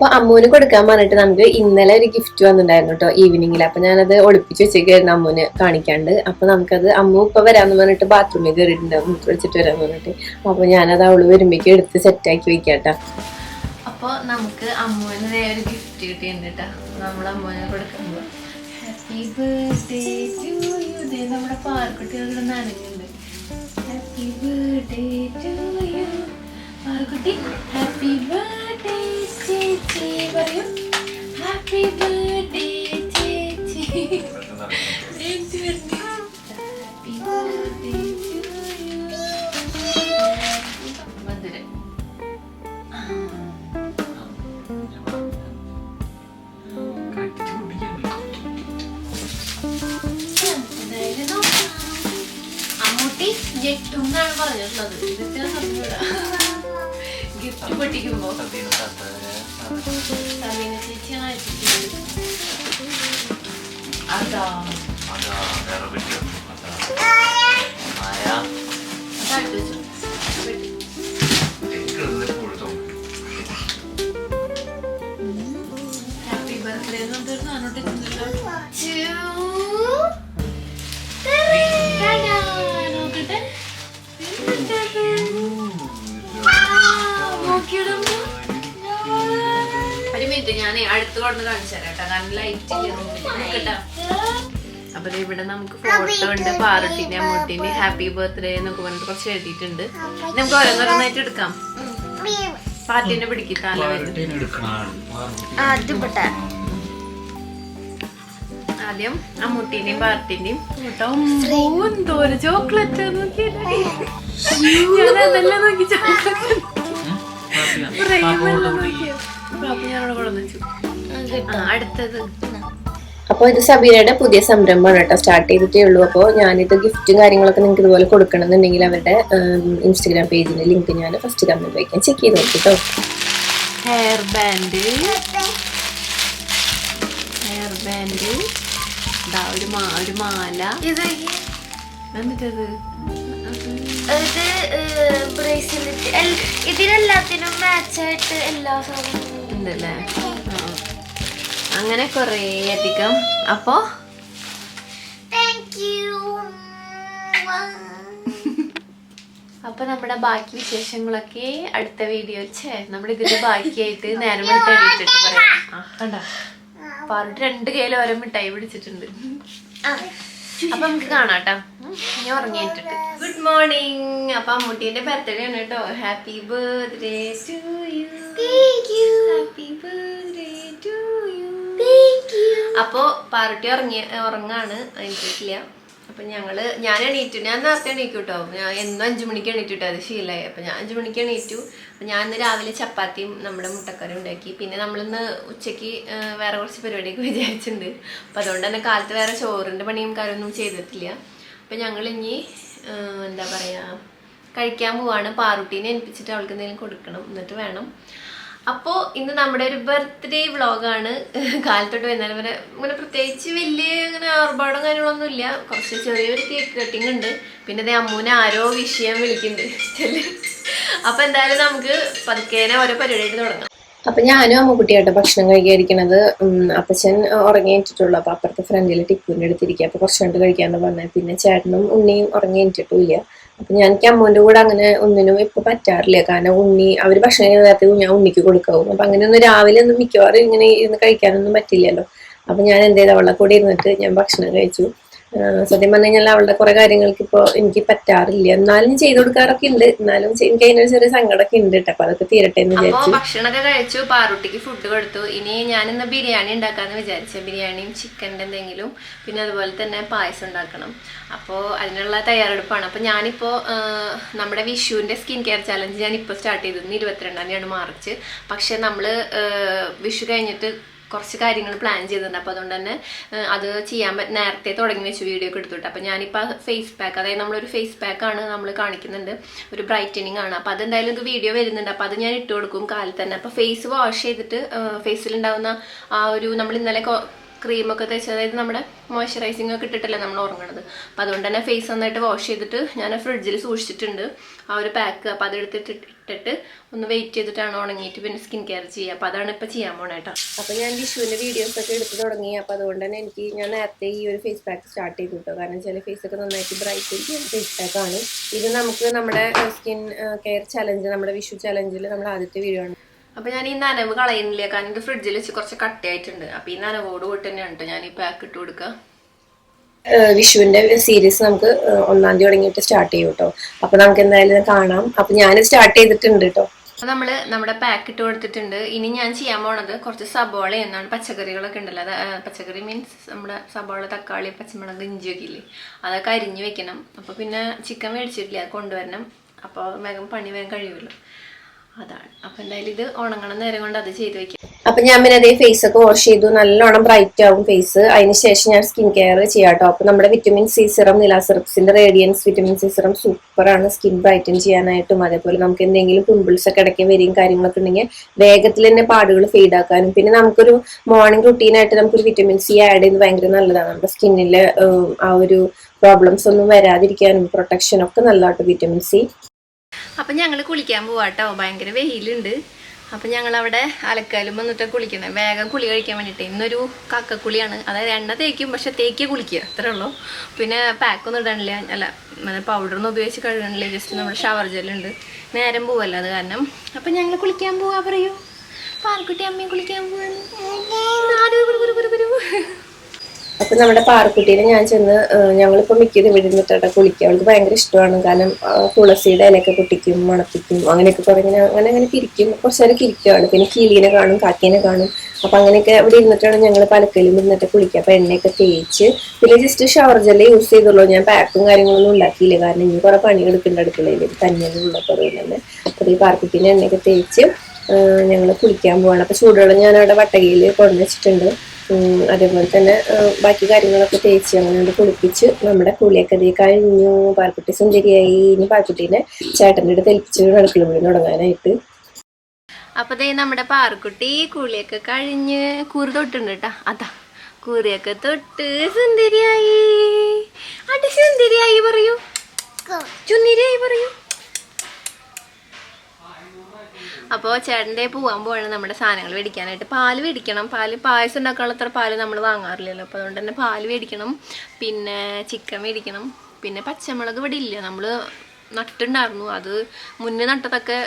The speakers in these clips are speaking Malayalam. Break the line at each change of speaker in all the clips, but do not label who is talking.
അപ്പൊ അമ്മൂന് കൊടുക്കാൻ പറഞ്ഞിട്ട് നമുക്ക് ഇന്നലെ ഒരു ഗിഫ്റ്റ് വന്നിട്ടുണ്ടായിരുന്നു കേട്ടോ ഈവനിങ്ങിൽ അപ്പൊ ഞാനത് ഒളിപ്പിച്ച് വെച്ചേക്കായിരുന്നു അമ്മൂന് കാണിക്കാണ്ട്. അപ്പൊ നമുക്കത് അമ്മു ഇപ്പൊ വരാന്ന് പറഞ്ഞിട്ട് ബാത്റൂമിൽ കയറിയിട്ടുണ്ട് മൂത്ത് വിളിച്ചിട്ട് വരാന്ന് പറഞ്ഞിട്ട്. അപ്പൊ ഞാനത് അവൾ വരുമ്പോഴേക്കും എടുത്ത് സെറ്റാക്കി വെക്കാട്ടാ.
അപ്പൊ നമുക്ക് അമ്മുവിന് ഒരു ഗിഫ്റ്റ് കിട്ടിയിട്ടുണ്ട് കേട്ടോ നമ്മൾ അമ്മൂന് കൊടുക്കുമ്പോ. ഹാപ്പി ബർത്ത്ഡേ ടു യു ദേ നമ്മുടെ പാർക്കുട്ടികളുടെ നനഞ്ഞുണ്ട് ഹാപ്പി ബർത്ത്ഡേ ടു യു പാർക്കുട്ടി ഹാപ്പി ബർത്ത്ഡേ ചേച്ചി പറയൂ ഹാപ്പി ബർത്ത്ഡേ ചേച്ചി ചേച്ചി ഹാപ്പി ബർത്ത്ഡേ ടു യു മധുരം എന്തായാലും നോക്കാം. അമ്മൂട്ടി ജെട്ടും എന്നാണ് പറഞ്ഞിട്ടുള്ളത് ഇതൊക്കെ അറിഞ്ഞൂടാ ഗിഫ്റ്റ് പൊട്ടിക്കുമ്പോ സമീന ചേച്ചിയാണ് അയച്ചിട്ടുള്ളത് അതാ അതായിട്ട് വെച്ചോ വെട്ടി. ഹാപ്പി ബർത്ത്ഡേ എന്ന് പറഞ്ഞിട്ട് സാധനം ഇട്ടിട്ടുണ്ടല്ലോ നോക്കട്ടെ ഒരു മിനിറ്റ് ഞാൻ അടുത്ത് കൊണ്ട് കാണിച്ചു തരാം കേട്ടോ. കാരണം ലൈറ്റ് അപ്പൊ ഇവിടെ നമുക്ക് ഫോട്ടോ ഉണ്ട്. പാറട്ടിന്റെ അമ്മൂട്ടിന്റെ ഹാപ്പി ബർത്ത്ഡേ എന്നൊക്കെ പറഞ്ഞിട്ട് കുറച്ച് എഴുതിയിട്ടുണ്ട്. നമുക്ക് ഓരോന്നോരോന്നായിട്ട് എടുക്കാം. പാർട്ടിനെ പിടിക്കും തല വരുന്നത്. ആദ്യം അമ്മൂട്ടിന്റെയും പാർട്ടിന്റെയും എന്തോരം ചോക്ലേറ്റ് നോക്കിയല്ലേ? നോക്കി ചോക്ലേറ്റ്. നോക്കിയത് അടുത്തത്.
അപ്പൊ ഇത് സബീനയുടെ പുതിയ സംരംഭമാണ് കേട്ടോ. സ്റ്റാർട്ട് ചെയ്തിട്ടേ ഉള്ളൂ. അപ്പോൾ ഞാനിത് ഗിഫ്റ്റും കാര്യങ്ങളൊക്കെ നിങ്ങൾക്ക് ഇതുപോലെ കൊടുക്കണം എന്നുണ്ടെങ്കിൽ അവരുടെ ഇൻസ്റ്റഗ്രാം പേജിന്റെ ലിങ്ക് ഞാൻ ഫസ്റ്റ് കമന്റ് വയ്ക്കാൻ ചെക്ക് ചെയ്ത് നോക്കി കേട്ടോ
ഹെയർ ബാൻഡ് ഹെയർ ബാൻഡ് ഒരു മാ ഒരു മാല. എന്നിട്ടത്
ഇത് ബ്രേസ്ലെറ്റ്. ഇതിനെല്ലാത്തിനും മാച്ചായിട്ട് എല്ലാ സാധനങ്ങളും
ഉണ്ടല്ലേ. അങ്ങനെ കുറേ അധികം. അപ്പോ? അപ്പൊ നമ്മുടെ ബാക്കി വിശേഷങ്ങളൊക്കെ അടുത്ത വീഡിയോ വെച്ചേ നമ്മുടെ ഇതിന്റെ ബാക്കിയായിട്ട് നേരം വിളിട്ട് എഴുതിയിട്ട് പറയാം. ആ കണ്ട? പാറുട്ട് രണ്ട് കയ്യിൽ ഓരോ മിഠായി പിടിച്ചിട്ടുണ്ട്. അപ്പൊ നമുക്ക് കാണാട്ടോ. ഞാൻ ഉറങ്ങിയിട്ടുണ്ട് ഗുഡ് മോർണിംഗ് അപ്പൊ അമ്മൂട്ടീന്റെ ബർത്ത്ഡേ ആണ് കേട്ടോ. Happy birthday to you happy you. Thank you. അപ്പോ പാർട്ടി ഉറങ്ങിയ ഉറങ്ങാണ്. എണീറ്റിട്ടില്ല. അപ്പൊ ഞങ്ങൾ ഞാൻ എണീറ്റു. ഞാൻ നേരത്തെ എണീക്കും കേട്ടോ ഞാൻ എന്നും അഞ്ചു മണിക്ക് എണീറ്റിട്ടോ. അത് ശീലമായി അപ്പൊ ഞാൻ അഞ്ചു മണിക്ക് എണീറ്റു. അപ്പൊ ഞാൻ ഇന്ന് രാവിലെ ചപ്പാത്തിയും നമ്മുടെ മുട്ടക്കറി ഉണ്ടാക്കി. പിന്നെ നമ്മളിന്ന് ഉച്ചയ്ക്ക് വേറെ കുറച്ച് പരിപാടിയൊക്കെ വിചാരിച്ചിട്ടുണ്ട്. അപ്പൊ അതുകൊണ്ട് തന്നെ കാലത്ത് വേറെ ചോറിന്റെ പണിയും കാര്യമൊന്നും ചെയ്തിട്ടില്ല. അപ്പൊ ഞങ്ങൾ ഇനി എന്താ പറയാ കഴിക്കാൻ പോവാണ്. പാറുട്ടീനെ ഏൽപ്പിച്ചിട്ട് അവൾക്ക് എന്തെങ്കിലും കൊടുക്കണം. എന്നിട്ട് വേണം. അപ്പോൾ ഇന്ന് നമ്മുടെ ഒരു ബർത്ത്ഡേ വ്ളോഗാണ്. കാലത്തോട്ട് വരുന്നത് വരെ അങ്ങനെ പ്രത്യേകിച്ച് വലിയ അങ്ങനെ ആർഭാടം കാര്യങ്ങളൊന്നും ഇല്ല കുറച്ച് ചെറിയൊരു കേക്ക് കട്ടിങ് ഉണ്ട്. പിന്നെ അതേ അമ്മൂനെ ആരോ വിഷയം വിളിക്കുന്നുണ്ട്. അപ്പം എന്തായാലും നമുക്ക് പതുക്കേനെ ഓരോ പരിപാടിയായിട്ട് തുടങ്ങാം.
അപ്പൊ ഞാനും അമ്മക്കുട്ടിയായിട്ട് ഭക്ഷണം കഴിക്കാതിരിക്കണത് അപ്പച്ചൻ ഉറങ്ങിയിട്ടിട്ടുള്ളൂ. അപ്പൊ അപ്പുറത്തെ ഫ്രണ്ടിൽ ടിപ്പുവിന്റെ അടുത്തിരിക്കുക അപ്പൊ കുറച്ച് കണ്ട് പറഞ്ഞത് പിന്നെ ചേട്ടനും ഉണ്ണിയും ഉറങ്ങിയിട്ടിട്ടുമില്ല അപ്പൊ ഞാൻ അമ്മൂന്റെ കൂടെ അങ്ങനെ ഒന്നിനും ഇപ്പൊ പറ്റാറില്ല. കാരണം ഉണ്ണി അവർ ഭക്ഷണം നേരത്തെ ഞാൻ ഉണ്ണിക്ക് കൊടുക്കാവും. അപ്പൊ അങ്ങനെ ഒന്നും രാവിലെ ഒന്നും മിക്കവാറും ഇങ്ങനെ ഇരുന്ന് കഴിക്കാനൊന്നും പറ്റില്ലല്ലോ. അപ്പൊ ഞാൻ ചെയ്ത് അവളെ കൂടെ ഇരുന്നിട്ട് ഞാൻ ഭക്ഷണം കഴിച്ചു. സത്യം പറഞ്ഞു കഴിഞ്ഞാൽ അവളുടെ കുറെ കാര്യങ്ങൾക്ക് ഇപ്പോൾ എനിക്ക് പറ്റാറില്ല. എന്നാലും ചെയ്തു കൊടുക്കാറൊക്കെ ഉണ്ട്. എന്നാലും എനിക്ക് അതിനൊരു ചെറിയ സങ്കടമൊക്കെ ഉണ്ട് കേട്ടോ. അപ്പൊ അതൊക്കെ തീരട്ടെ എന്ന്
അപ്പോ
വിചാരിച്ചു.
ഭക്ഷണമൊക്കെ കഴിച്ചു. പാറുട്ടിക്ക് ഫുഡ് കൊടുത്തു. ഇനി ഞാൻ ഇന്ന് ബിരിയാണി ഉണ്ടാക്കാന്ന് വിചാരിച്ച. ബിരിയാണിയും ചിക്കന്റെ എന്തെങ്കിലും പിന്നെ അതുപോലെ തന്നെ പായസം ഉണ്ടാക്കണം. അപ്പോൾ അതിനുള്ള തയ്യാറെടുപ്പാണ്. അപ്പോൾ ഞാനിപ്പോൾ നമ്മുടെ വിഷുവിന്റെ സ്കിൻ കെയർ ചലഞ്ച് ഞാൻ ഇപ്പോൾ സ്റ്റാർട്ട് ചെയ്തിരുന്നു ഇരുപത്തിരണ്ടാം തീയതിയാണ് മാർച്ച്. പക്ഷേ നമ്മൾ വിഷു കഴിഞ്ഞിട്ട് കുറച്ച് കാര്യങ്ങൾ പ്ലാൻ ചെയ്തിട്ടുണ്ട്. അപ്പോൾ അതുകൊണ്ട് തന്നെ അത് ചെയ്യാൻ പറ്റും നേരത്തെ തുടങ്ങി വെച്ച് വീഡിയോ ഒക്കെ എടുത്തിട്ട്. അപ്പോൾ ഞാനിപ്പോൾ ഫേസ് പാക്ക് അതായത് നമ്മളൊരു ഫേസ് പാക്ക് ആണ് നമ്മൾ കാണിക്കുന്നുണ്ട്. ഒരു ബ്രൈറ്റനിങ് ആണ്. അപ്പോൾ അതെന്തായാലും നിങ്ങൾക്ക് വീഡിയോ വരുന്നുണ്ട്. അപ്പോൾ അത് ഞാൻ ഇട്ട് കൊടുക്കും കാലത്ത് തന്നെ. അപ്പോൾ ഫേസ് വാഷ് ചെയ്തിട്ട് ഫേസിൽ ഉണ്ടാവുന്ന ആ ഒരു നമ്മൾ ഇന്നലെ ക്രീമൊക്കെ തേച്ച് അതായത് നമ്മുടെ മോയ്സ്ചറൈസിംഗ് ഒക്കെ ഇട്ടിട്ടല്ലേ നമ്മൾ ഉറങ്ങണത്. അപ്പോൾ അതുകൊണ്ട് തന്നെ ഫേസ് നന്നായിട്ട് വാഷ് ചെയ്തിട്ട് ഞാൻ ഫ്രിഡ്ജിൽ സൂക്ഷിച്ചിട്ടുണ്ട്. ആ ഒരു പാക്ക് അപ്പോൾ അതെടുത്തിട്ട് ഇട്ടിട്ട് ഒന്ന് വെയിറ്റ് ചെയ്തിട്ടാണ് ഉണങ്ങിയിട്ട് പിന്നെ സ്കിൻ കെയർ ചെയ്യുക. അപ്പോൾ അതാണ് ഇപ്പോൾ ചെയ്യാൻ പോണേട്ടോ അപ്പോൾ
അപ്പൊ ഞാൻ വിഷുവിന്റെ വീഡിയോസ് ഒക്കെ എടുത്ത് തുടങ്ങി. അപ്പോൾ അതുകൊണ്ട് തന്നെ എനിക്ക് ഞാൻ നേരത്തെ ഈ ഒരു ഫേസ് പാക്ക് സ്റ്റാർട്ട് ചെയ്തു കേട്ടോ കാരണം ചില ഫേസ് ഒക്കെ നന്നായിട്ട് ബ്രൈറ്റ് ഫേസ് പാക്ക് ആണ്. ഇത് നമുക്ക് നമ്മുടെ സ്കിൻ കെയർ ചലഞ്ച് നമ്മുടെ വിഷു ചലഞ്ചിൽ നമ്മുടെ ആദ്യത്തെ വീഡിയോ ആണ്.
അപ്പോൾ ഞാൻ ഈ നനവ് കളയുന്നില്ല കാരണം ഇത് ഫ്രിഡ്ജിൽ വെച്ച് കുറച്ച് കട്ടയായിട്ടുണ്ട്. അപ്പൊ ഈ നനവോട് കൂടി തന്നെയാണ് കേട്ടോ ഞാൻ ഈ പാക്ക് ഇട്ട് കൊടുക്കുക
ഏഹ് വിഷുവിന്റെ സീരീസ് നമുക്ക് ഒന്നാം തീയതി തുടങ്ങിയിട്ട് സ്റ്റാർട്ട് ചെയ്യും കേട്ടോ അപ്പൊ നമുക്ക് എന്തായാലും കാണാം. അപ്പൊ ഞാൻ സ്റ്റാർട്ട് ചെയ്തിട്ടുണ്ട് കേട്ടോ
അപ്പോൾ നമ്മൾ നമ്മുടെ പാക്ക് ഇട്ട് കൊടുത്തിട്ടുണ്ട്. ഇനി ഞാൻ ചെയ്യാൻ പോണത് കുറച്ച് സബോള എന്നാണ്. പച്ചക്കറികളൊക്കെ ഉണ്ടല്ലോ. അത് പച്ചക്കറി മീൻസ് നമ്മുടെ സബോള തക്കാളി പച്ചമുളക് ഇഞ്ചിയൊക്കെ ഇല്ലേ? അതൊക്കെ അരിഞ്ഞ് വെക്കണം. അപ്പോൾ പിന്നെ ചിക്കൻ മേടിച്ചിട്ടില്ല. അത് കൊണ്ടുവരണം. അപ്പോൾ വേഗം പണി വേഗം കഴിയുമല്ലോ. എന്തായാലും ഇത് നേരം കൊണ്ട് അത് വെക്കാം.
അപ്പൊ ഞാൻ പിന്നെ അതേ ഫേസ് ഒക്കെ വാഷ് ചെയ്തു. നല്ലോണം ബ്രൈറ്റ് ആവും ഫേസ് അതിനുശേഷം ഞാൻ സ്കിൻ കെയർ ചെയ്യാട്ടോ അപ്പൊ നമ്മുടെ വിറ്റമിൻ സി സിറം നിലാ സിറപ്സിന്റെ റേഡിയൻസ് വിറ്റമിൻ സി സിറം സൂപ്പറാണ് സ്കിൻ ബ്രൈറ്റൻ ചെയ്യാനായിട്ടും അതേപോലെ നമുക്ക് എന്തെങ്കിലും പിമ്പിൾസ് ഒക്കെ ഇടയ്ക്ക് വരികയും കാര്യങ്ങളൊക്കെ ഉണ്ടെങ്കിൽ വേഗത്തിൽ തന്നെ പാടുകൾ ഫെയ്ഡ് ആക്കാനും. പിന്നെ നമുക്കൊരു മോർണിംഗ് റുട്ടീനായിട്ട് നമുക്കൊരു വിറ്റമിൻ സി ആഡ് ചെയ്ത് ഭയങ്കര നല്ലതാണ്. നമ്മുടെ സ്കിന്നിലെ ആ ഒരു പ്രോബ്ലംസ് ഒന്നും വരാതിരിക്കാനും പ്രൊട്ടക്ഷൻ ഒക്കെ നല്ലതാട്ടോ വിറ്റമിൻ സി
അപ്പം ഞങ്ങൾ കുളിക്കാൻ പോവാട്ടോ. ഭയങ്കര വെയിലുണ്ട്. അപ്പം ഞങ്ങൾ അവിടെ അലക്കാലും വന്നിട്ട് കുളിക്കുന്നത് വേഗം കുളി കഴിക്കാൻ വേണ്ടിയിട്ട് ഇന്നൊരു കക്കക്കുളിയാണ്. അതായത് എണ്ണ തേക്കും പക്ഷെ തേക്കിയ കുളിക്കുക. അത്രേ ഉള്ളൂ. പിന്നെ പാക്കൊന്നും ഇടണില്ല അല്ല പൗഡറൊന്നും ഉപയോഗിച്ച് കഴുകണില്ല. ജസ്റ്റ് നമ്മൾ ഷവർ ജെല്ലുണ്ട് നേരം പോവല്ല അത് കാരണം. അപ്പം ഞങ്ങൾ കുളിക്കാൻ പോവാ പറയൂ. പാർക്കുട്ടി അമ്മയും കുളിക്കാൻ പോവാണ്.
അപ്പൊ നമ്മുടെ പാറക്കുട്ടിയിൽ ഞാൻ ചെന്ന് ഞങ്ങളിപ്പോ മിക്കത് ഇവിടെ നിന്നിട്ടാ കുളിക്കുക. അവൾക്ക് ഭയങ്കര ഇഷ്ടമാണ്. കാരണം തുളസിയുടെ ഇലയൊക്കെ കുട്ടിക്കും മണപ്പിക്കും അങ്ങനെയൊക്കെ ഞാൻ അങ്ങനെ അങ്ങനെ കിരിക്കും കുറച്ച് നേരം കിരിക്കുകയാണ് പിന്നെ കിളീനെ കാണും കാക്കീനെ കാണും. അപ്പൊ അങ്ങനെയൊക്കെ അവിടെ ഇരുന്നിട്ടാണ് ഞങ്ങൾ പലക്കലും ഇരുന്നിട്ട് കുളിക്കുക. അപ്പൊ എണ്ണയൊക്കെ തേച്ച് പിന്നെ ജസ്റ്റ് ഷവർ ജെല്ല് യൂസ് ചെയ്തുള്ളൂ. ഞാൻ പാക്കും കാര്യങ്ങളൊന്നും ഉണ്ടാക്കിയില്ല. കാരണം ഇനി കുറെ പണിയെടുക്കേണ്ട അടുക്കളയിൽ തന്നെയുള്ളപ്പോൾ അതുകൊണ്ട് തന്നെ അപ്പൊ ഈ പാർക്കുട്ടീനെ എണ്ണയൊക്കെ തേച്ച് ഞങ്ങൾ കുളിക്കാൻ പോവാണ്. അപ്പൊ ചൂടുവെള്ളം ഞാൻ അവിടെ വട്ടകയിൽ കൊണ്ടു വെച്ചിട്ടുണ്ട് ഉം, അതേപോലെ തന്നെ ബാക്കി കാര്യങ്ങളൊക്കെ തേച്ച് അങ്ങനെ കൊണ്ട് കുളിപ്പിച്ച് നമ്മുടെ കുളിയൊക്കെ ദേ കഴിഞ്ഞു. പാൽക്കുട്ടി സുന്ദരിയായി. ഇനി പാൽക്കുട്ടീനെ ചേട്ടന്റെ അടുത്ത് ഏൽപ്പിച്ച് അടുക്കള വിളി തുടങ്ങാനായിട്ട്.
അപ്പൊ ദേ നമ്മുടെ പാർക്കുട്ടി കുളിയൊക്കെ കഴിഞ്ഞ് കൂറ് തൊട്ടുണ്ട് കേട്ടോ അതാ കൂറിയൊക്കെ തൊട്ട് സുന്ദരിയായി. അടി സുന്ദരിയായി പറയൂ. ചുന്ദരിയായി പറയൂ. അപ്പോൾ ചേട്ടന്റെ പോകാൻ പോവാണ് നമ്മുടെ സാധനങ്ങൾ മേടിക്കാനായിട്ട്. പാൽ മേടിക്കണം. പാൽ പായസം ഉണ്ടാക്കാനുള്ള അത്ര പാൽ നമ്മൾ വാങ്ങാറില്ലല്ലോ. അപ്പോൾ അതുകൊണ്ട് തന്നെ പാൽ മേടിക്കണം. പിന്നെ ചിക്കൻ മേടിക്കണം. പിന്നെ പച്ചമുളക് ഇവിടെ ഇല്ല. നമ്മൾ നട്ടിട്ടുണ്ടായിരുന്നു. അത് മുന്നേ നട്ടതൊക്കെ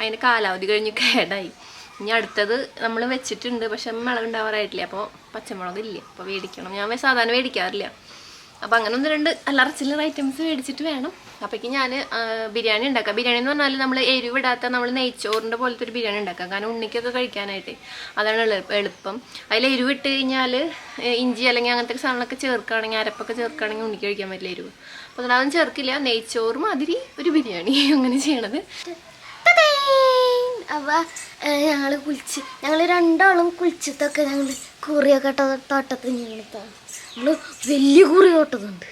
അതിന്റെ കാലാവധി കഴിഞ്ഞ് കേടായി. ഇനി അടുത്തത് നമ്മൾ വെച്ചിട്ടുണ്ട്. പക്ഷെ മുളക് ഉണ്ടാവാറായിട്ടില്ല. അപ്പോൾ പച്ചമുളക് ഇല്ല. അപ്പോൾ മേടിക്കണം. ഞാൻ സാധാരണ മേടിക്കാറില്ല. അപ്പോൾ അങ്ങനെ ഒന്ന് രണ്ട് അല്ലറ ചില്ലറ ഐറ്റംസ് മേടിച്ചിട്ട് വേണം. അപ്പോഴേക്ക് ഞാൻ ബിരിയാണി ഉണ്ടാക്കാം. ബിരിയാണി എന്ന് പറഞ്ഞാൽ നമ്മൾ എരിവിടാത്ത നമ്മൾ നെയ്ച്ചോറിന്റെ പോലത്തെ ഒരു ബിരിയാണി ഉണ്ടാക്കാം. കാരണം ഉണ്ണിക്കൊക്കെ കഴിക്കാനായിട്ട് അതാണ് എളുപ്പം. അതിൽ എരിവിട്ട് കഴിഞ്ഞാൽ ഇഞ്ചി അല്ലെങ്കിൽ അങ്ങനത്തെ സാധനങ്ങളൊക്കെ ചേർക്കുകയാണെങ്കിൽ അരപ്പൊക്കെ ചേർക്കുകയാണെങ്കിൽ ഉണ്ണിക്ക് കഴിക്കാൻ പറ്റില്ല എരിവ്. അപ്പോൾ അതൊന്നും ചേർക്കില്ല. നെയ്ച്ചോറ് മാതിരി ഒരു ബിരിയാണി അങ്ങനെ ചെയ്യണത്.
അവ ഞങ്ങൾ കുളിച്ച് ഞങ്ങൾ രണ്ടാളും കുളിച്ചിട്ടൊക്കെ ഞങ്ങൾ കുറിയൊക്കെ തോട്ടത്തിൽ ഞങ്ങൾ നമ്മൾ വലിയ കുറി തൊട്ടതുണ്ട്.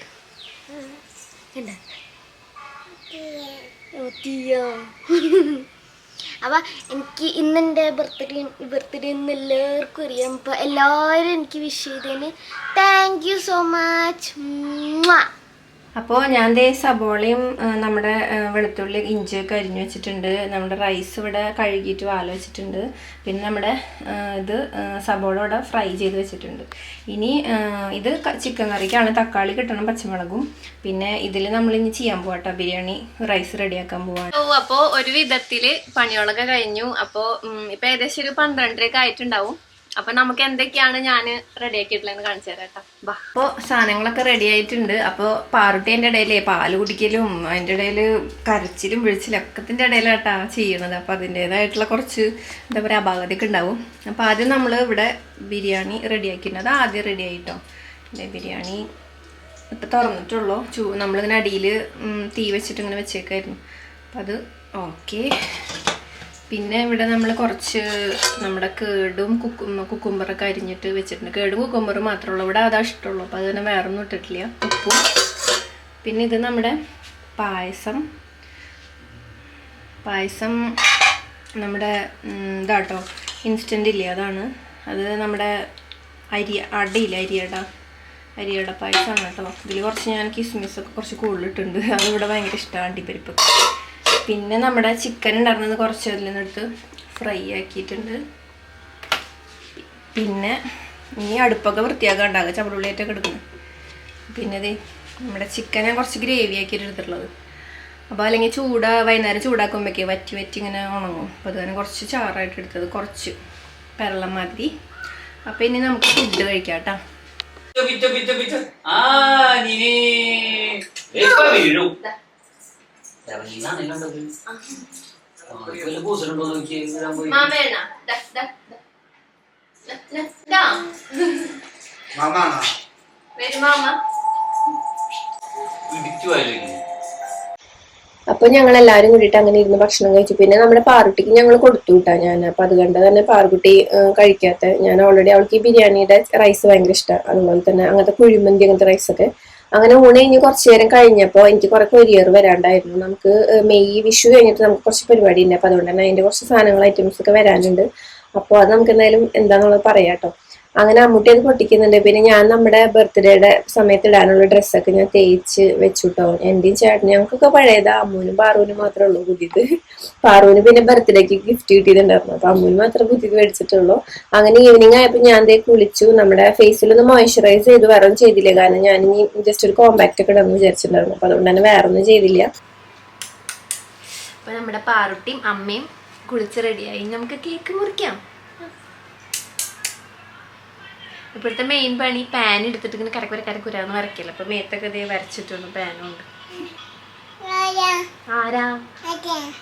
അപ്പൊ എനിക്ക് ഇന്നെന്റെ ബർത്ത്ഡേ ബർത്ത്ഡേ ഇന്ന് എല്ലാവർക്കും അറിയാം. അപ്പൊ എല്ലാവരും എനിക്ക് വിഷ് ചെയ്തതിന് താങ്ക് യു സോ മച്ച്
അപ്പോൾ ഞാൻ ദേ സബോളയും നമ്മുടെ വെളുത്തുള്ളി ഇഞ്ചിയൊക്കെ അരിഞ്ഞു വെച്ചിട്ടുണ്ട്. നമ്മുടെ റൈസ് ഇവിടെ കഴുകിയിട്ട് വാല വെച്ചിട്ടുണ്ട്. പിന്നെ നമ്മുടെ ഇത് സബോള ഇവിടെ ഫ്രൈ ചെയ്ത് വെച്ചിട്ടുണ്ട്. ഇനി ഇത് ചിക്കൻ കറിക്കാണ്. തക്കാളി കിട്ടണം പച്ചമുളകും. പിന്നെ ഇതിൽ നമ്മൾ ഇനി ചെയ്യാൻ പോവാട്ടോ ബിരിയാണി റൈസ് റെഡിയാക്കാൻ പോവാണ് ഓ അപ്പോൾ ഒരു വിധത്തിൽ പണികളൊക്കെ കഴിഞ്ഞു. അപ്പോൾ ഇപ്പം ഏകദേശം ഒരു പന്ത്രണ്ടരയൊക്കെ ആയിട്ടുണ്ടാവും.
അപ്പൊ നമുക്ക് എന്തൊക്കെയാണ് ഞാൻ റെഡി ആക്കിയിട്ടുള്ളതെന്ന് കാണിച്ചു തരാം അപ്പോൾ സാധനങ്ങളൊക്കെ റെഡി ആയിട്ടുണ്ട്. അപ്പോൾ പാറുട്ടി എന്റെ ഇടയിലേ പാൽ കുടിക്കലും അതിന്റെ ഇടയിൽ കരച്ചിലും വിഴിച്ചിലും ഒക്കത്തിന്റെ ഇടയിലാട്ടാ ചെയ്യണത്. അപ്പോൾ അതിന്റെതായിട്ടുള്ള കുറച്ച് എന്താ പറയുക അപാകതയൊക്കെ ഉണ്ടാവും. അപ്പോൾ ആദ്യം നമ്മൾ ഇവിടെ ബിരിയാണി റെഡി ആക്കിയിട്ടുണ്ട്. അത് ആദ്യം റെഡി ആയിട്ടോ? ബിരിയാണി ഇപ്പം തുറന്നിട്ടുള്ളൂ. ചൂ നമ്മളിങ്ങനെ അടിയിൽ തീ വെച്ചിട്ട് ഇങ്ങനെ വെച്ചേക്കായിരുന്നു. അപ്പം അത് ഓക്കെ പിന്നെ ഇവിടെ നമ്മൾ കുറച്ച് നമ്മുടെ കേടും കുക്കും കുക്കുംബറൊക്കെ അരിഞ്ഞിട്ട് വെച്ചിട്ടുണ്ട്. കേടും കുക്കുംബറും മാത്രമേ ഉള്ളൂ. ഇവിടെ അതാ ഇഷ്ടമുള്ളൂ. അപ്പോൾ അതിനെ വേറെ ഒന്നും ഇട്ടിട്ടില്ല. ഉപ്പും. പിന്നെ ഇത് നമ്മുടെ പായസം. പായസം നമ്മുടെ ഇതാട്ടോ. ഇൻസ്റ്റന്റ് ഇല്ല അതാണ്. അത് നമ്മുടെ അരി അടയില്ല അരിയട. അരിയട പായസമാണ് കേട്ടോ. ഇതിൽ കുറച്ച് ഞാൻ കിസ്മിസ് ഒക്കെ കുറച്ച് കൂടുതലിട്ടുണ്ട്. അതിവിടെ ഭയങ്കര ഇഷ്ടമാണ് അണ്ടിപ്പരിപ്പ് പിന്നെ നമ്മുടെ ചിക്കൻ ഉണ്ടായിരുന്നത് കുറച്ച് അതിൽ നിന്നെടുത്ത് ഫ്രൈ ആക്കിയിട്ടുണ്ട്. പിന്നെ ഇനി അടുപ്പൊക്കെ വൃത്തിയാക്കാൻ ഉണ്ടാകുക ചവടുള്ളിയായിട്ടൊക്കെ എടുക്കുന്നു പിന്നെ ഇത് നമ്മുടെ ചിക്കൻ ഞാൻ കുറച്ച് ഗ്രേവി ആക്കിയിട്ട് എടുത്തിട്ടുള്ളത്. അപ്പോൾ അല്ലെങ്കിൽ ചൂടാ വൈകുന്നേരം ചൂടാക്കുമ്പോഴേക്ക് വറ്റി വറ്റി ഇങ്ങനെ ഉണങ്ങും. അപ്പോൾ അതുതന്നെ കുറച്ച് ചാറായിട്ട് എടുത്തത് കുറച്ച് പെരളം മാതിരി അപ്പോൾ ഇനി നമുക്ക് ഫുഡ് കഴിക്കാം കേട്ടോ.
ആ ഇപ്പൊ വീഴും. കണ്ടത് വല്ല പൂസലുണ്ടോ നോക്കി വരാൻ പോയി ഇടിച്ചു പോയാലോ
അപ്പോൾ ഞങ്ങൾ എല്ലാവരും കൂടിയിട്ട് അങ്ങനെ ഇരുന്ന് ഭക്ഷണം കഴിച്ചു. പിന്നെ നമ്മുടെ പാറുട്ടിക്ക് ഞങ്ങൾ കൊടുത്തു വിട്ടാ ഞാൻ അപ്പൊ അത് കണ്ട് തന്നെ പാറുട്ടി കഴിക്കാത്ത. ഞാൻ ഓൾറെഡി അവൾക്ക് ഈ ബിരിയാണിയുടെ റൈസ് ഭയങ്കര ഇഷ്ടമാണ് അതുപോലെ തന്നെ അങ്ങനത്തെ കുഴിമന്തി അങ്ങനത്തെ റൈസൊക്കെ അങ്ങനെ ഊണ് കഴിഞ്ഞ് കുറച്ച് നേരം കഴിഞ്ഞപ്പോൾ എനിക്ക് കുറെ കൊരിയർ വരാണ്ടായിരുന്നു. നമുക്ക് മെയ് വിഷു കഴിഞ്ഞിട്ട് നമുക്ക് കുറച്ച് പരിപാടി ഉണ്ട്. അപ്പോൾ അതുകൊണ്ട് തന്നെ അതിന്റെ കുറച്ച് സാധനങ്ങൾ ഐറ്റംസ് ഒക്കെ വരാനുണ്ട്. അപ്പോൾ അത് നമുക്ക് എന്തായാലും എന്താണെന്നുള്ളത് പറയാട്ടോ അങ്ങനെ അമ്മൂട്ടി അത് പൊട്ടിക്കുന്നുണ്ട്. പിന്നെ ഞാൻ നമ്മുടെ ബർത്ത്ഡേയുടെ സമയത്ത് ഇടാനുള്ള ഡ്രസ്സൊക്കെ ഞാൻ തേച്ച് വെച്ചു കേട്ടോ എന്റെയും ചേട്ടനും ഞങ്ങൾക്കൊക്കെ പഴയതാ. അമ്മൂനും പാറുവിനും മാത്രമേ ഉള്ളൂ പുതിയത്. പാറുവിന് പിന്നെ ബർത്ത്ഡേക്ക് ഗിഫ്റ്റ് കിട്ടിയിട്ടുണ്ടായിരുന്നു. അപ്പൊ അമ്മൂന് മാത്രമേ പുതിയത് മേടിച്ചിട്ടുള്ളൂ. അങ്ങനെ ഈവനിങ് ആയപ്പോൾ ഞാൻ ദേ കുളിച്ചു. നമ്മുടെ ഫേസിലൊന്ന് മോയ്സ്ചറൈസ് ചെയ്ത്. വേറെ ഒന്നും ചെയ്തില്ല. കാരണം ഞാൻ ഇനി ജസ്റ്റ് ഒരു കോമ്പാക്റ്റ് ഒക്കെ ഇടാമെന്ന് വിചാരിച്ചിട്ടുണ്ടായിരുന്നു. അപ്പൊ അതുകൊണ്ട് തന്നെ വേറെ ഒന്നും ചെയ്തില്ല. അപ്പൊ നമ്മുടെ പാറുട്ടിയും അമ്മയും കുളിച്ച് റെഡിയായി നമുക്ക് കേക്ക് മുറിക്കാം. ഇപ്പോഴത്തെ മെയിൻ പണി പാൻ എടുത്തിട്ട് ഇങ്ങനെ കരക്കുര കരക്കുരാന്ന് വരയ്ക്കില്ല. അപ്പൊ മേത്തൊക്കെ ഇതേ വരച്ചിട്ടുണ്ട് പാനുണ്ട് ആരാ?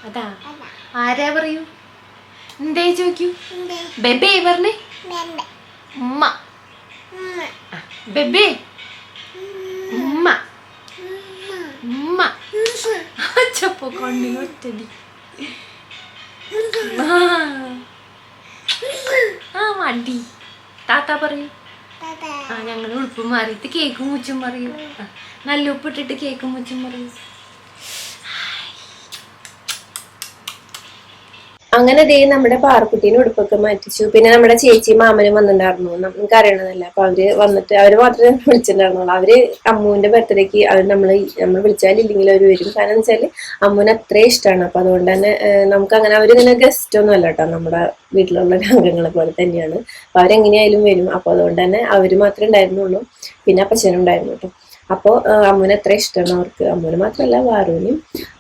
അതാ. ആരാ പറയൂ? എന്തേ ചോദിക്കൂ ബെബേ പറഞ്ഞേ. ഉമ്മ. ബെബേ. ഉമ്മ. ഉമ്മ. ചപ്പോ കണ്ണിന് ഒറ്റടി. ആ മടി. താത്ത പറയൂ. ആ ഞങ്ങൾ ഉളുപ്പും മാറിയിട്ട് കേക്കും മുച്ചും മറിയും നല്ല ഉപ്പിട്ടിട്ട് കേക്കും മുച്ചും പറയൂ. അങ്ങനെ ദേ നമ്മുടെ പാറക്കുട്ടീനെ ഉടുപ്പൊക്കെ മാറ്റിച്ചു. പിന്നെ നമ്മുടെ ചേച്ചി മാമനും വന്നിട്ടുണ്ടായിരുന്നു. നമുക്ക് അറിയണതല്ല? അപ്പൊ അവർ വന്നിട്ട് അവർ മാത്രമേ വിളിച്ചിട്ടുണ്ടായിരുന്നുള്ളൂ അവർ അമ്മുവിന്റെ ബർത്ത്ഡേക്ക് അവർ നമ്മൾ നമ്മൾ വിളിച്ചാലില്ലെങ്കിൽ അവർ വരും. കാരണം വെച്ചാൽ അമ്മുവിന് അത്രേ ഇഷ്ടമാണ് അപ്പൊ അതുകൊണ്ട് തന്നെ നമുക്ക് അങ്ങനെ അവരിങ്ങനെ ഗസ്റ്റ് ഒന്നും അല്ല കേട്ടോ നമ്മുടെ വീട്ടിലുള്ള അംഗങ്ങളെ പോലെ തന്നെയാണ്. അപ്പൊ അവരെങ്ങനെയായാലും വരും. അപ്പൊ അതുകൊണ്ട് തന്നെ അവർ മാത്രമേ ഉണ്ടായിരുന്നുള്ളൂ. പിന്നെ അപ്പച്ചനും ഉണ്ടായിരുന്നു കേട്ടോ അപ്പോൾ അമ്മുവിന് എത്ര ഇഷ്ടമാണ് അവർക്ക്. അമ്മുവിന് മാത്രമല്ല വാറുവിനും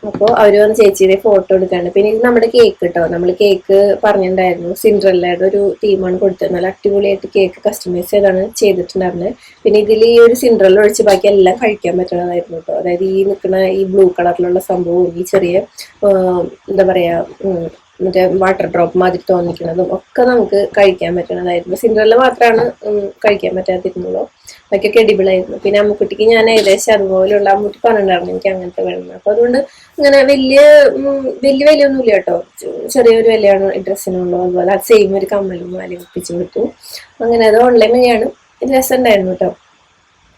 അപ്പോൾ അവർ വന്ന് ചേച്ചിയുടെ ഫോട്ടോ എടുക്കാണ്ട്. പിന്നെ ഇത് നമ്മുടെ കേക്ക് കേട്ടോ നമ്മൾ കേക്ക് പറഞ്ഞിട്ടുണ്ടായിരുന്നു. സിൻഡ്രല്ലയുടെ ഒരു തീമാണ് കൊടുത്തത്. നല്ല അടിപൊളിയായിട്ട് കേക്ക് കസ്റ്റമൈസ് ചെയ്താണ് ചെയ്തിട്ടുണ്ടായിരുന്നത്. പിന്നെ ഇതിൽ ഈ ഒരു സിൻഡ്രല്ല ഒഴിച്ച് ബാക്കി എല്ലാം കഴിക്കാൻ പറ്റണതായിരുന്നു കേട്ടോ അതായത് ഈ നിൽക്കുന്ന ഈ ബ്ലൂ കളറിലുള്ള സംഭവവും ഈ ചെറിയ എന്താ പറയാ മറ്റേ വാട്ടർ ഡ്രോപ്പ് മാതിരി തോന്നിക്കുന്നതും ഒക്കെ നമുക്ക് കഴിക്കാൻ പറ്റണതായിരുന്നു സിൻഡ്രല്ല മാത്രമാണ് കഴിക്കാൻ പറ്റാതിരുന്നുള്ളൂ. ബാക്കിയൊക്കെ അടിപൊളിയായിരുന്നു പിന്നെ അമ്മക്കുട്ടിക്ക് ഞാൻ ഏകദേശം അതുപോലെയുള്ള അമ്മൂട്ടി പറഞ്ഞിട്ടുണ്ടായിരുന്നു എനിക്ക് അങ്ങനത്തെ വേണം അപ്പൊ അതുകൊണ്ട് ഇങ്ങനെ വലിയ വലിയ വിലയൊന്നുമില്ല കേട്ടോ. ചെറിയൊരു വിലയാണ് ഡ്രസ്സിനുള്ളൂ അതുപോലെ അത് സെയിം ഒരു കമ്മലും മാലയും ഒപ്പിച്ചു കൊടുത്തു. അങ്ങനെ അത് ഓൺലൈൻ വഴിയാണ് രസമുണ്ടായിരുന്നു കേട്ടോ.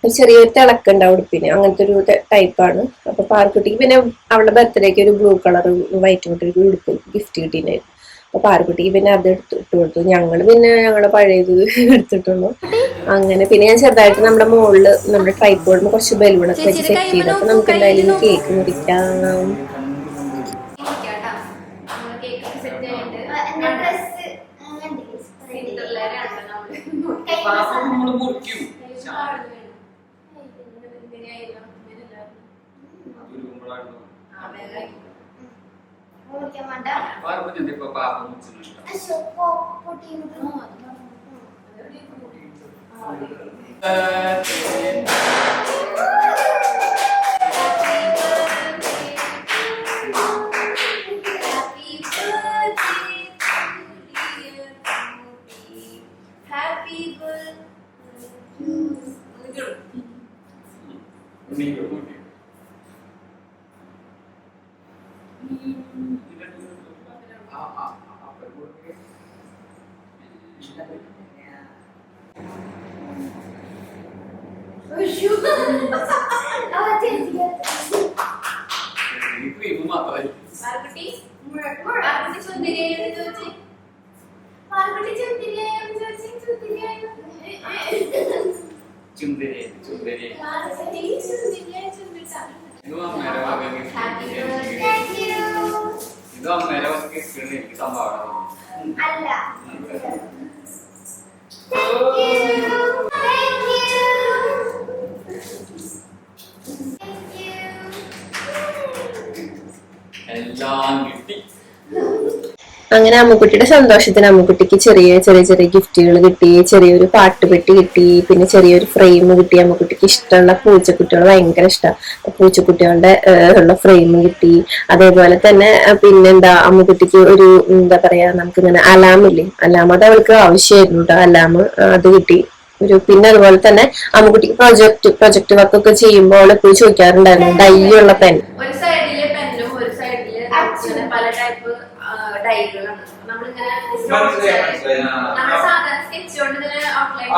ഒരു ചെറിയൊരു തിളക്കുണ്ട് ആ ഉടുപ്പിന്. അങ്ങനത്തെ ഒരു ടൈപ്പാണ് അപ്പൊ പാർക്കുട്ടിക്ക് പിന്നെ അവളുടെ ബർത്ത്ഡേക്ക് ഒരു ബ്ലൂ കളർ വൈറ്റ് കൂട്ടി ഒരു ഉടുപ്പ് ഗിഫ്റ്റ് കിട്ടിയിട്ടുണ്ടായിരുന്നു. അപ്പൊ ആർക്കുട്ടി പിന്നെ അത് എടുത്ത് ഇട്ട് കൊടുത്തു. ഞങ്ങൾ പിന്നെ ഞങ്ങളുടെ പഴയത് എടുത്തിട്ടുള്ളൂ. അങ്ങനെ പിന്നെ ഞാൻ ചെറുതായിട്ട് നമ്മുടെ മുകളിൽ നമ്മുടെ ട്രൈപ്പോഡിന് കുറച്ച് ബലൂണൊക്കെ വെച്ച് സെറ്റ് ചെയ്തു. അപ്പൊ നമുക്ക് എന്തായാലും കേക്ക് മുറിക്കാം.
చేయమంటా
వారు కొంచెం చెప్ప పాప ముచ్చునంట సొప్ప పుట్టి ఉంటుంది
ചുന്ദരി ചുന്ദരി ഇതും അമ്മേടെ വക
ഹാപ്പി
gift.
ബർത്ത്ഡേ
ഇതും അമ്മേടെ വക gift ആണ് എനിക്ക് സംഭാവന
അല്ല.
എല്ലാം കിട്ടി.
അങ്ങനെ അമ്മുക്കുട്ടിയുടെ സന്തോഷത്തിന് അമ്മുക്കുട്ടിക്ക് ചെറിയ ചെറിയ ചെറിയ ഗിഫ്റ്റുകൾ കിട്ടി ചെറിയൊരു പാട്ടുപെട്ടി കിട്ടി പിന്നെ ചെറിയൊരു ഫ്രെയിം കിട്ടി. അമ്മുക്കുട്ടിക്ക് ഇഷ്ടമുള്ള പൂച്ചക്കുട്ടികൾ ഭയങ്കര ഇഷ്ടമാണ് പൂച്ചക്കുട്ടികളുടെ ഉള്ള ഫ്രെയിം കിട്ടി. അതേപോലെ തന്നെ പിന്നെന്താ അമ്മുക്കുട്ടിക്ക് ഒരു എന്താ പറയാ നമുക്കിങ്ങനെ അലാം ഇല്ലേ? അലാം അത് അവൾക്ക് ആവശ്യമായിരുന്നു കേട്ടോ അലാം അത് കിട്ടി. ഒരു പിന്നെ അതുപോലെ തന്നെ അമ്മുക്കുട്ടിക്ക് പ്രൊജക്ട് പ്രൊജക്ട് വർക്കൊക്കെ ചെയ്യുമ്പോൾ അവൾ എപ്പോഴും ചോദിക്കാറുണ്ടായിരുന്നു. ഡൈ ഉള്ള പെൻ
ഒരു സൈഡിൽ പെന്നും ഒരു സൈഡിൽ ഇങ്ങനെ പല ടൈപ്പ് നമ്മളിങ്ങനെ. നമ്മൾ സാധാരണ സ്കെച്ച് കൊണ്ട് ഇങ്ങനെ ഔട്ട്ലൈൻ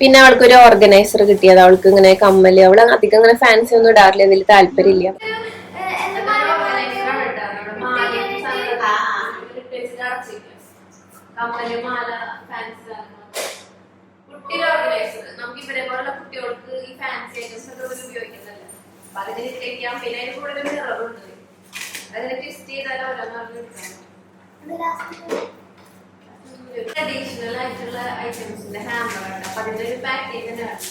പിന്നെ അവൾക്ക് ഒരു ഓർഗനൈസർ കിട്ടിയത്. അവൾക്ക് ഇങ്ങനെ കമ്മൽ. അവൾ അധികം ഇങ്ങനെ ഫാൻസി ഒന്നും ഇടാറില്ല. ഇതിൽ താല്പര്യമില്ല.
കമ്മൽ മാല ഫാൻസി കുട്ടിയുടെ ഓർഗനൈസർ നമുക്ക് ഇവരെ പോലുള്ള കുട്ടികൾക്ക് ഈ ഫാൻസി ഐറ്റംസ് ഒക്കെ ഉപയോഗിക്കുന്നതല്ല അപ്പൊ അതിന് ഇട്ടേക്കാം പിന്നെ അതിന് കൂടെ ഒരു മിററുണ്ട് അതിന് ട്വിസ്റ്റ് ചെയ്താൽ ഓരോന്ന് ട്രഡീഷണൽ ആയിട്ടുള്ള ഐറ്റംസിന്റെ ഹാമർ ഉണ്ട്. അപ്പൊ അതിന്റെ ഒരു പാക്കേജ് തന്നെയാണ്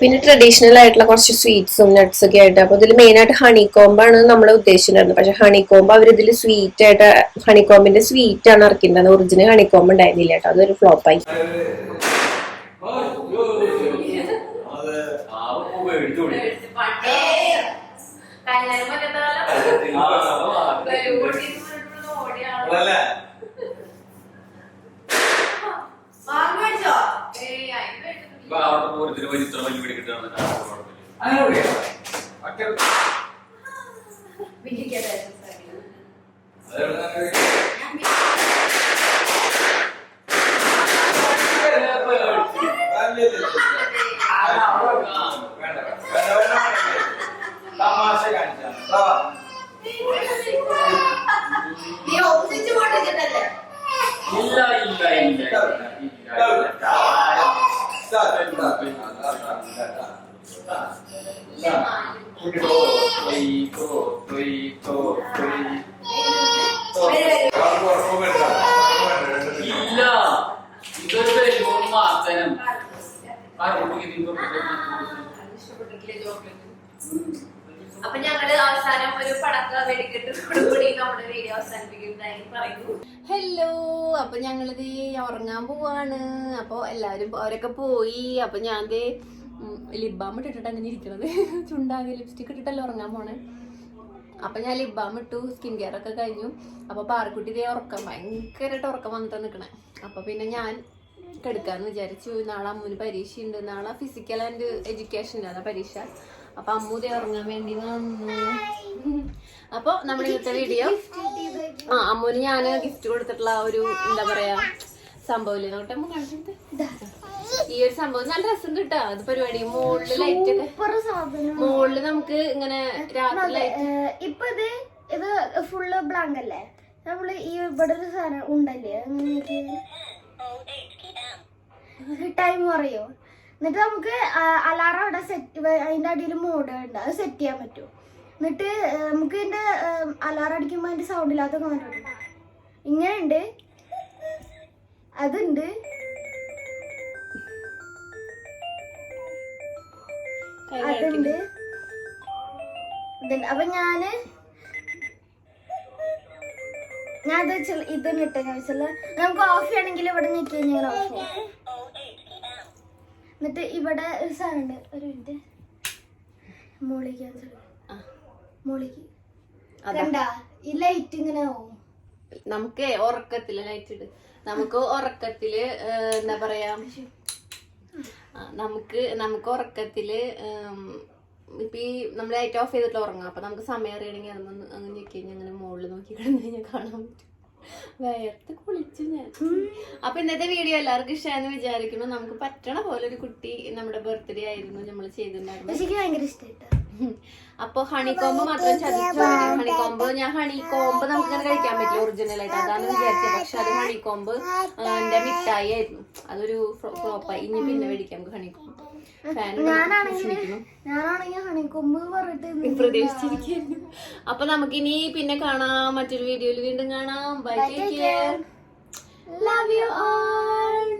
പിന്നെ ട്രഡീഷണൽ ആയിട്ടുള്ള കുറച്ച് സ്വീറ്റ്സും നട്ട്സ് ഒക്കെ ആയിട്ട്. അപ്പൊ ഇതിൽ മെയിൻ ആയിട്ട് ഹണി കോമ്പാണ് നമ്മൾ ഉദ്ദേശിച്ചിട്ടുണ്ടായിരുന്നത്. പക്ഷെ ഹണി കോമ്പ് അവർ ഇതിൽ സ്വീറ്റ് ആയിട്ട് ഹണി കോമ്പിന്റെ സ്വീറ്റ് ആണ് ഇറക്കിയിട്ടുണ്ടായിരുന്നത്. ഒറിജിനൽ ഹണി കോമ്പ് ഉണ്ടായിരുന്നില്ല കേട്ടോ. അതൊരു ഫ്ലോപ്പായി
വലിയ ഇത്ര വലിയ വീട് കിട്ടുകയാണ്
അങ്ങനെ പറയാം ഒറ്റ തമാശ കാണിച്ചാണ്
ഇല്ല ഇല്ല ഇല്ല ഇല്ല ഇതൊരു ബലൂൺ മാത്തനം
അപ്പൊ ഞങ്ങൾ അവസാനം ഒരു പടക്ക വെടിക്കെട്ടോടുകൂടി നമ്മുടെ വീഡിയോ അവസാനിപ്പിക്കുന്നതായി പറയുന്നു. ഹലോ അപ്പൊ ഞങ്ങളിത് ഉറങ്ങാൻ പോവാണ്. അപ്പൊ എല്ലാരും അവരൊക്കെ പോയി. അപ്പൊ ഞാൻ ലിബാം ഇട്ടിട്ട് അങ്ങനെ ഇരിക്കണത്. ചുണ്ടാകെ ലിപ്സ്റ്റിക് ഇട്ടിട്ടല്ലേ ഉറങ്ങാൻ പോണേ. അപ്പൊ ഞാൻ ലിബാം ഇട്ടു സ്കിൻ കെയർ ഒക്കെ കഴിഞ്ഞു. അപ്പൊ പാറക്കുട്ടി ഇതേ ഉറക്കം ഭയങ്കരമായിട്ട് ഉറക്കം വന്നിട്ട് നിൽക്കണേ അപ്പൊ പിന്നെ ഞാൻ കെടുക്കാന്ന് വിചാരിച്ചു. നാളെ അമ്മൂന് പരീക്ഷയുണ്ട്. നാളെ ഫിസിക്കൽ ആൻഡ് എഡ്യൂക്കേഷൻ ആണ് പരീക്ഷ. അപ്പൊ അമ്മു ഇതേ ഉറങ്ങാൻ വേണ്ടി വന്നു. അപ്പൊ നമ്മുടെ ഇന്നത്തെ വീഡിയോ ആ അമ്മൂന് ഞാൻ ഗിഫ്റ്റ് കൊടുത്തിട്ടുള്ള ഒരു എന്താ പറയാ സംഭവമില്ലേ നോട്ടെ അമ്മ കാണിച്ചത് ഈ ഒരു സംഭവം. നല്ല രസം കിട്ടാ അത് പരിപാടി. മുകളിൽ ലൈറ്റ് ഒക്കെ. മുകളിൽ നമുക്ക് ഇങ്ങനെ രാത്രി ലൈറ്റ്
ഇപ്പൊ ഇത് ഇത് ഫുള്ള് ബ്ലാങ്ക് അല്ലേ? നമ്മൾ ഈ ഇവിടെ ഒരു സാധനം ഉണ്ടല്ലേ? ടൈം പറയോ എന്നിട്ട് നമുക്ക് അലാറം അവിടെ സെറ്റ് അതിന്റെ അടിയിൽ മോഡ് ഉണ്ട്. അത് സെറ്റ് ചെയ്യാൻ പറ്റും. എന്നിട്ട് നമുക്ക് ഇതിന്റെ അലാറം അടിക്കുമ്പോൾ അതിന്റെ സൗണ്ട് ഇല്ലാത്ത ഇങ്ങനെയുണ്ട് ഇങ്ങനെ ഉണ്ട് അതുണ്ട്. അതുണ്ട്. ഇതുണ്ട്. അപ്പൊ ഞാൻ ഞാൻ ഇത് വെച്ച ഇത് ഇട്ട ഞാൻ വെച്ചാൽ നമുക്ക് ഓഫ് ചെയ്യണമെങ്കിൽ ഇവിടെ നിൽക്കി കഴിഞ്ഞാൽ ഓഫ് ചെയ്യാം എന്നിട്ട് ഇവിടെ ഒരു സാധനം ഉണ്ട് ഒരു മിനിറ്റ്. മോളിക്ക്
അതാ.
കണ്ട? ഈ ലൈറ്റ് ഇങ്ങനെ ആവും.
നമുക്ക് ഉറക്കത്തിൽ ലൈറ്റ് ഇട്ട് നമുക്ക് ഉറക്കത്തിൽ എന്താ പറയാ? നമുക്ക് നമുക്ക് ഉറക്കത്തിൽ ഇപ്പൊ ഈ നമ്മൾ ലൈറ്റ് ഓഫ് ചെയ്തിട്ട് ഉറങ്ങാം. അപ്പൊ നമുക്ക് സമയം അറിയണമെങ്കിൽ അതൊന്ന് അങ്ങനെ ഞെക്കി കഴിഞ്ഞാൽ അങ്ങനെ മുകളിൽ നോക്കി കിടന്നു കഴിഞ്ഞാൽ കാണാൻ പറ്റും. വേർത്ത് കുളിച്ചു ഞാൻ. അപ്പൊ ഇന്നത്തെ വീഡിയോ എല്ലാവർക്കും ഇഷ്ടമായെന്ന് വിചാരിക്കുന്നു. നമുക്ക് പറ്റണ പോലെ ഒരു കുട്ടി നമ്മുടെ ബർത്ത്ഡേ ആയിരുന്നു. നമ്മൾ ചെയ്തിട്ടുണ്ടായിരുന്നു.
ഭയങ്കര ഇഷ്ടമായിട്ടാ
അപ്പൊ ഹണിക്കോമ്പ് മാത്രം ചതിച്ചു ഹണിക്കോമ്പ് ഞാൻ ഹണിക്കോമ്പ് നമുക്ക് ഇങ്ങനെ കഴിക്കാൻ പറ്റില്ല ഒറിജിനൽ ആയിട്ട്. അതാണ് വിചാരിച്ചത്. പക്ഷെ അത് ഹണിക്കോമ്പ് എന്റെ മിഠായി ആയിരുന്നു. അതൊരു ഫ്ലോപ്പായി ഇനി പിന്നെ മേടിക്കാം നമുക്ക് ഹണിക്കോമ്പ് പ്രതീക്ഷിച്ചിരിക്കുന്നു. അപ്പൊ നമുക്കിനി പിന്നെ കാണാം. മറ്റൊരു വീഡിയോയിൽ വീണ്ടും കാണാം. Bye take care love you all